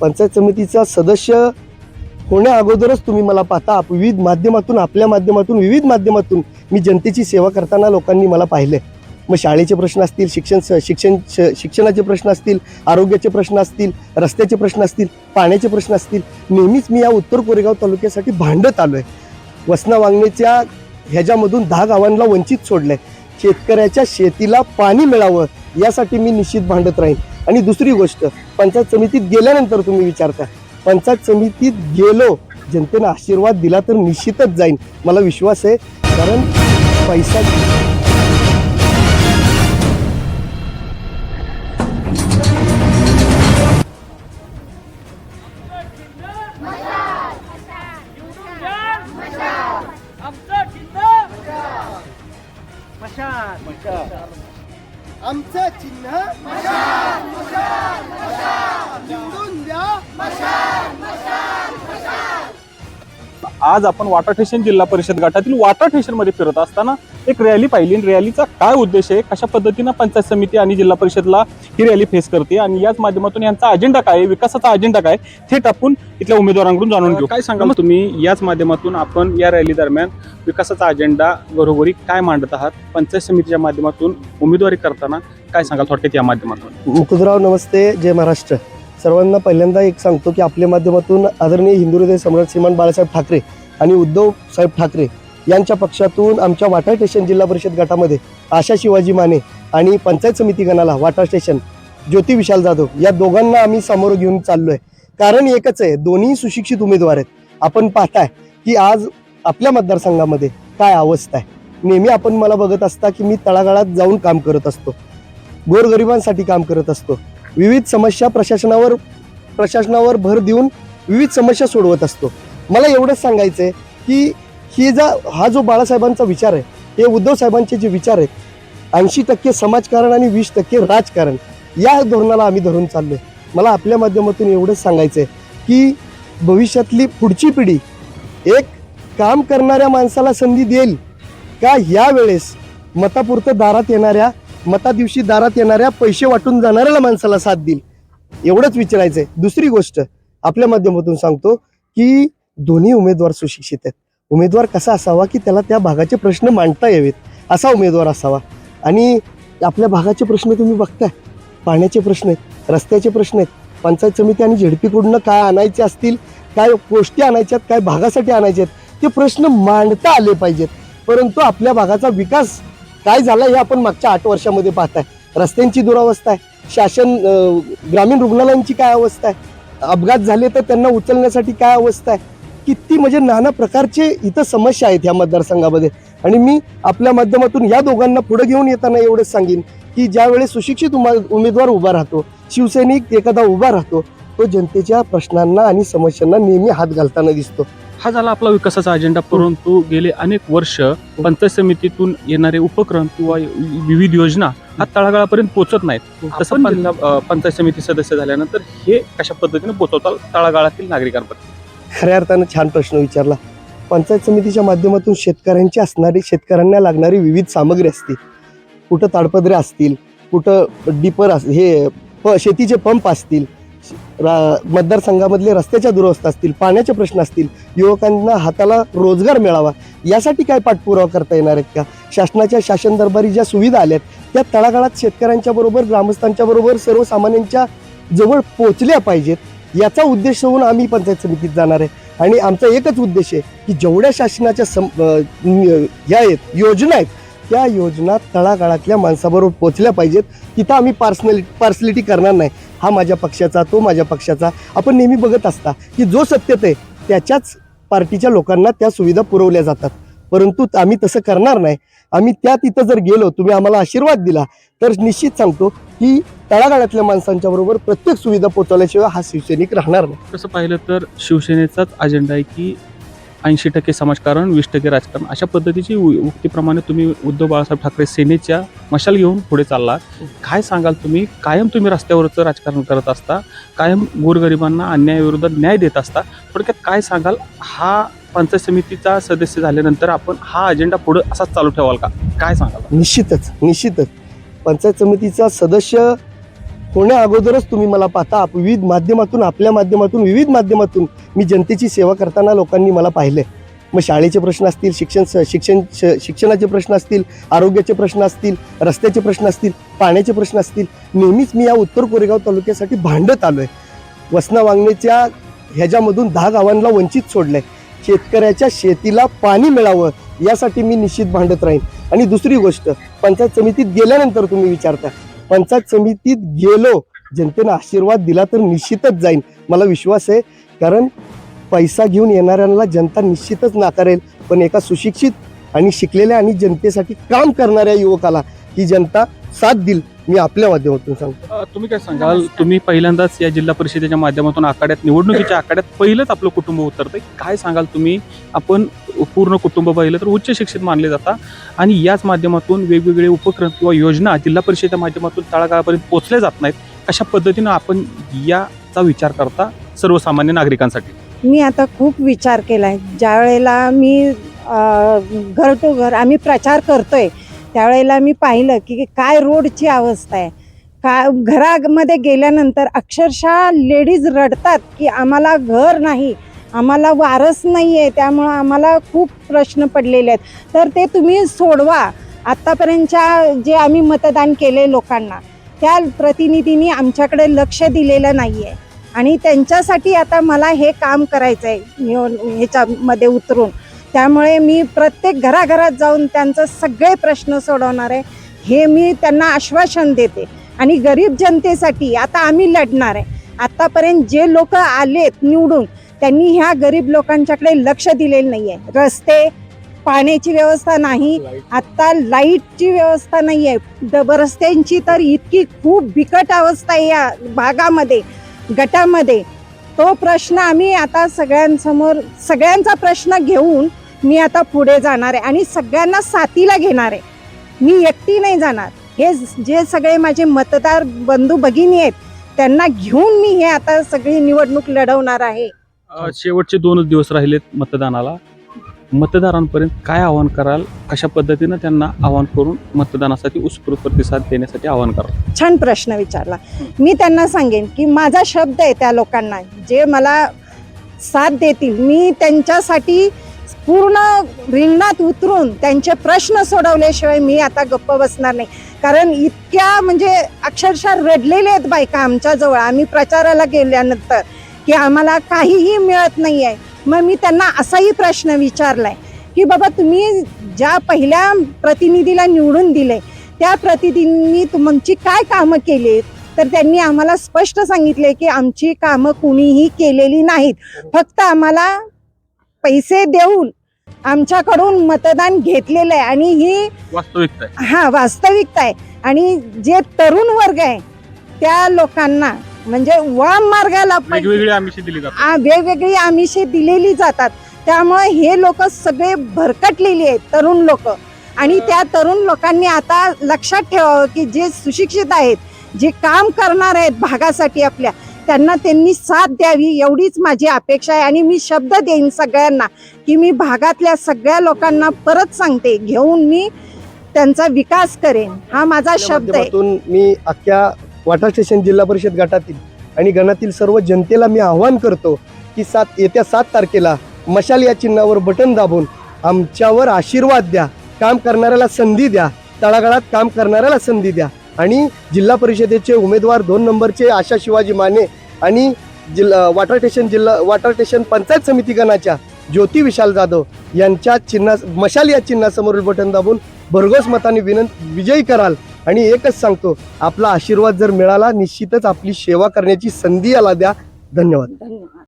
पंचायत समितीचा सदस्य होण्या अगोदरच तुम्ही मला पाहता. विविध माध्यमातून आपल्या माध्यमातून विविध माध्यमातून मी जनतेची सेवा करताना लोकांनी मला पाहिले मग शाळेचे प्रश्न असतील शिक्षण शिक्षण श- शिक्षणाचे प्रश्न असतील आरोग्याचे प्रश्न असतील रस्त्याचे प्रश्न असतील पाण्याचे प्रश्न असतील नेहमीच मी या उत्तर कोरेगाव तालुक्यासाठी भांडत आलो आहे वसना वांगणीच्या ह्याच्यामधून दहा गावांना वंचित सोडलं आहे शेतकऱ्याच्या शेतीला पाणी मिळावं यासाठी मी निश्चित भांडत राहीन. आणि दुसरी गोष्ट पंचायत समितीत गेल्यानंतर तुम्ही विचारता पंचायत समितीत गेलो जनतेनं आशीर्वाद दिला तर निश्चितच जाईन. मला विश्वास आहे कारण पैसा आमचं चिन्ह निवडून द्या आज आपण वाटा स्टेशन जिल्हा परिषद गटातील वाटा स्टेशनमध्ये फिरत असताना एक रॅली पाहिली. आणि रॅलीचा काय उद्देश आहे? कशा पद्धतीनं पंचायत समिती आणि जिल्हा परिषदला ही रॅली फेस करते? आणि याच माध्यमातून यांचा अजेंडा काय आहे, विकासाचा अजेंडा काय थेट आपण इथल्या उमेदवारांकडून जाणून घेऊ. काय सांगा तुम्ही? याच माध्यमातून आपण या रॅली दरम्यान विकासाचा अजेंडा घरोघरी काय मांडत आहात? पंचायत समितीच्या माध्यमातून उमेदवारी करताना काय सांगाल? थोडक्यात या माध्यमातून. मुकुंदराव नमस्ते. जय महाराष्ट्र. सर्वांना पहिल्यांदा एक सांगतो की आपल्या माध्यमातून आदरणीय हिंदू हृदय सम्राट श्रीमान बाळासाहेब ठाकरे आणि उद्धव साहेब ठाकरे यांच्या पक्षातून आमच्या वाटा स्टेशन जिल्हा परिषद गटामध्ये आशा शिवाजी माने आणि पंचायत समिती गणाला वाटा स्टेशन ज्योती विशाल जाधव या दोघांना आम्ही समोर घेऊन चाललोय. कारण एकच आहे दोन्ही सुशिक्षित उमेदवार आहेत. आपण पाहताय की आज आपल्या मतदारसंघामध्ये काय अवस्था आहे. नेहमी आपण मला बघत असता की मी तळागाळात जाऊन काम करत असतो. गोरगरिबांसाठी काम करत असतो. विविध समस्या प्रशासनावर प्रशासनावर भर देऊन विविध समस्या सोडवत असतो. मला एवढंच सांगायचं आहे की ही जा हा जो बाळासाहेबांचा विचार आहे हे उद्धव साहेबांचे जे विचार आहेत ऐंशी टक्के समाजकारण आणि वीस टक्के राजकारण या धोरणाला आम्ही धरून चाललोय. मला आपल्या माध्यमातून एवढंच सांगायचं आहे की भविष्यातली पुढची पिढी एक काम करणाऱ्या माणसाला संधी देईल का? या वेळेस मतापुरतं दारात येणाऱ्या मता दिवशी दारात येणाऱ्या पैसे वाटून जाणाऱ्याला माणसाला साथ देईल. एवढंच विचारायचंय. दुसरी गोष्ट आपल्या माध्यमातून सांगतो की दोन्ही उमेदवार सुशिक्षित आहेत. उमेदवार कसा असावा की त्याला त्या भागाचे प्रश्न मांडता यावेत असा उमेदवार असावा. आणि आपल्या भागाचे प्रश्न तुम्ही बघताय. पाण्याचे प्रश्न आहेत रस्त्याचे प्रश्न आहेत पंचायत समिती आणि झेडपीकडून काय आणायचे असतील काय गोष्टी आणायच्यात काय भागासाठी आणायचे आहेत ते प्रश्न मांडता आले पाहिजेत. परंतु आपल्या भागाचा विकास काय झालं हे आपण मागच्या आठ वर्षामध्ये पाहताय. रस्त्यांची दुरावस्था आहे. शासन ग्रामीण रुग्णालयांची काय अवस्था आहे? अपघात झाले तर त्यांना उचलण्यासाठी काय अवस्था आहे? किती म्हणजे नाना प्रकारचे इथं समस्या आहेत ह्या मतदारसंघामध्ये. आणि मी आपल्या माध्यमातून या दोघांना पुढे घेऊन येताना एवढंच सांगेन की ज्यावेळेस सुशिक्षित उमा- उमेदवार उभा राहतो शिवसैनिक एखादा उभा राहतो तो जनतेच्या प्रश्नांना आणि समस्यांना नेहमी हात घालताना दिसतो. हा झाला आपला विकासाचा अजेंडा परंतु गेले अनेक वर्ष पंचायत समितीतून येणारे उपक्रम किंवा विविध योजना हा तळागाळापर्यंत पोहोचत नाहीत. तसं पंचायत समिती सदस्य झाल्यानंतर हे कशा पद्धतीने पोहोचवतात तळागाळातील नागरिकांपर्यंत खऱ्या अर्थानं छान प्रश्न विचारला. पंचायत समितीच्या माध्यमातून शेतकऱ्यांची असणारी शेतकऱ्यांना लागणारी विविध सामग्री असते कुठं ताडपत्रे असतील कुठं डिपर अस हे प शेतीचे पंप असतील रा मतदारसंघामधले रस्त्याच्या दुरवस्था असतील पाण्याचे प्रश्न असतील युवकांना हाताला रोजगार मिळावा यासाठी काय पाठपुरावा करता येणार आहेत का? शासनाच्या शासन दरबारी ज्या सुविधा आल्यात त्या तळागाळात शेतकऱ्यांच्या बरोबर ग्रामस्थांच्या बरोबर सर्वसामान्यांच्या जवळ पोचल्या पाहिजेत याचा उद्देश होऊन आम्ही पंचायत समितीत जाणार आहे. आणि आमचा एकच उद्देश आहे की जेवढ्या शासनाच्या सम या ह्या आहेत योजना आहेत त्या योजना तळागाळातल्या माणसाबरोबर पोचल्या पाहिजेत. तिथं आम्ही पार्सनली पार्सलिटी करणार नाही. हा माझ्या पक्षाचा तो माझ्या पक्षाचा. आपण नेहमी बघत असता की जो सत्यत आहे त्याच्याच पार्टीच्या लोकांना त्या सुविधा पुरवल्या जातात. परंतु आम्ही तसं करणार नाही. आम्ही त्या तिथं जर गेलो तुम्ही आम्हाला आशीर्वाद दिला तर निश्चित सांगतो की तळागाळातल्या माणसांच्या बरोबर प्रत्येक सुविधा पोचवल्याशिवाय हा शिवसैनिक राहणार नाही. तसं पाहिलं तर शिवसेनेचाच अजेंडा आहे की ऐंशी टक्के समाजकारण वीस टक्के राजकारण अशा पद्धतीची उक्तीप्रमाणे तुम्ही उद्धव बाळासाहेब ठाकरे सेनेच्या मशाल घेऊन पुढे चालला काय सांगाल तुम्ही? कायम तुम्ही रस्त्यावरचं राजकारण करत असता कायम गोरगरिबांना अन्यायाविरोधात न्याय देत असता. थोडक्यात काय सांगाल? हा पंचायत समितीचा सदस्य झाल्यानंतर आपण हा अजेंडा पुढे असाच चालू ठेवाल का? काय सांगाल? निश्चितच निश्चितच. पंचायत समितीचा सदस्य होण्या अगोदरच तुम्ही मला पाहता विविध माध्यमातून आपल्या माध्यमातून विविध माध्यमातून मी जनतेची सेवा करताना लोकांनी मला पाहिले मग शाळेचे प्रश्न असतील शिक्षण शिक्षण श- शिक्षणाचे प्रश्न असतील आरोग्याचे प्रश्न असतील रस्त्याचे प्रश्न असतील पाण्याचे प्रश्न असतील नेहमीच मी या उत्तर कोरेगाव तालुक्यासाठी भांडत आलो आहे वसना वांगणीच्या ह्याच्यामधून दहा गावांना वंचित सोडलंय. शेतकऱ्याच्या शेतीला पाणी मिळावं यासाठी मी निश्चित भांडत राहीन. आणि दुसरी गोष्ट पंचायत समितीत गेल्यानंतर तुम्ही विचारता पंचायत समितीत गेलो जनतेनं आशीर्वाद दिला तर निश्चितच जाईन. मला विश्वास आहे कारण पैसा घेऊन येणाऱ्यांना जनता निश्चितच नाकारेल पण एका सुशिक्षित आणि शिकलेल्या आणि जनतेसाठी काम करणाऱ्या युवकाला ही जनता साथ देईल. मी आपल्या माध्यमातून सांगतो. अ, तुम्ही काय सांगाल? तुम्ही पहिल्यांदाच या जिल्हा परिषदेच्या माध्यमातून आखाड्यात निवडणुकीच्या आखाड्यात पहिलंच आपलं कुटुंब उतरतंय. काय सांगाल तुम्ही? आपण पूर्ण कुटुंब पाहिलं तर उच्च शिक्षित मानले जाता आणि याच माध्यमातून वेगवेगळे उपक्रम किंवा योजना जिल्हा परिषदेच्या माध्यमातून तळागाळापर्यंत पोहोचल्या जात नाहीत. अशा पद्धतीनं आपण याचा विचार करता सर्वसामान्य नागरिकांसाठी? मी आता खूप विचार केला आहे ज्या वेळेला मी घर टू घर आम्ही प्रचार करतोय त्यावेळेला मी पाहिलं की काय रोडची अवस्था आहे. का घरामध्ये गेल्यानंतर अक्षरशः लेडीज रडतात की आम्हाला घर नाही आम्हाला वारस नाही आहे त्यामुळं आम्हाला खूप प्रश्न पडलेले आहेत. तर ते तुम्ही सोडवा. आत्तापर्यंतच्या जे आम्ही मतदान केले लोकांना त्या प्रतिनिधींनी आमच्याकडे लक्ष दिलेलं नाही आहे आणि त्यांच्यासाठी आता मला हे काम करायचं आहे ह्याच्यामध्ये उतरून. त्यामुळे मी प्रत्येक घराघरात जाऊन त्यांचं सगळे प्रश्न सोडवणार आहे. हे मी त्यांना आश्वासन देते. आणि गरीब जनतेसाठी आता आम्ही लढणार आहे. आतापर्यंत जे लोक आलेत निवडून त्यांनी ह्या गरीब लोकांच्याकडे लक्ष दिलेलं नाही आहे रस्ते पाण्याची व्यवस्था नाही. आत्ता लाईटची व्यवस्था नाही आहे डब रस्त्यांची तर इतकी खूप बिकट अवस्था आहे या भागामध्ये गटामध्ये. तो प्रश्न आम्ही आता सगळ्यांसमोर सगळ्यांचा प्रश्न घेऊन मी आता पुढे जाणार आहे आणि सगळ्यांना साथीला घेणार आहे. मी एकटी नाही जाणार. हे जे सगळे माझे मतदार बंधू भगिनी आहेत त्यांना घेऊन मी हे आता सगळी निवडणूक लढवणार आहे. शेवटचे दोनच दिवस राहिलेत मतदानाला. मतदारांपर्यंत काय आवाहन कराल? कशा पद्धतीनं त्यांना आवाहन करून मतदानासाठी उत्स्फूर्त प्रतिसाद देण्यासाठी आवाहन कराल छान प्रश्न विचारला. मी त्यांना सांगेन की माझा शब्द आहे त्या लोकांना. जे मला साथ देतील मी त्यांच्यासाठी पूर्ण रिंगणात उतरून त्यांचे प्रश्न सोडवल्याशिवाय मी आता गप्प बसणार नाही. कारण इतक्या म्हणजे अक्षरशः रडलेले आहेत बायका आमच्याजवळ आम्ही प्रचाराला गेल्यानंतर की आम्हाला काहीही मिळत नाही आहे मग मी त्यांना असाही प्रश्न विचारलाय की बाबा तुम्ही ज्या पहिल्या प्रतिनिधीला निवडून दिले त्या प्रतिनिधींनी तुमची काय कामं केली? तर त्यांनी आम्हाला स्पष्ट सांगितले की आमची कामं कुणीही केलेली नाहीत. फक्त आम्हाला पैसे देऊन आमच्याकडून मतदान घेतलेलं आहे आणि ही वास्तविकता आहे. हा वास्तविकता आहे. आणि जे तरुण वर्ग आहे त्या लोकांना म्हणजे वाम मार्गाला पण- वेगवेगळी आमिषे दिली जातात. आ- वेगवेगळी आमिषे दिलेली जातात. त्यामुळे हे लोक सगळे भरकटलेली आहेत तरुण लोक. आणि त्या तरुण लोकांनी आता लक्षात ठेवावं की जे सुशिक्षित आहेत जे काम करणार आहेत भागासाठी आपल्या त्यांना त्यांनी साथ द्यावी एवढीच माझी अपेक्षा आहे. आणि मी शब्द देईन सगळ्यांना की मी भागातल्या सगळ्या लोकांना परत सांगते घेऊन मी त्यांचा विकास करेन. हा माझा शब्द आहे. मी अख्ख्या वाटा स्टेशन जिल्हा परिषद गटातील आणि गणातील सर्व जनतेला मी आवाहन करतो की सात येत्या सात तारखेला मशाल या चिन्हावर बटन दाबून आमच्यावर आशीर्वाद द्या काम करणाऱ्याला संधी द्या तळागाळात काम करणाऱ्याला संधी द्या. आणि जिल्हा परिषदेचे उमेदवार दोन नंबरचे आशा शिवाजी माने आणि जिल्हा वाटर स्टेशन जिल्हा वाटर स्टेशन पंचायत समिती गणाच्या ज्योती विशाल जाधव यांच्या चिन्हा मशाल या चिन्हासमोरील बटन दाबून भरघोस मताने विनंत विजयी कराल. आणि एकच सांगतो आपला आशीर्वाद जर मिळाला निश्चितच आपली सेवा करण्याची संधी याला द्या. धन्यवाद. धन्यवाद.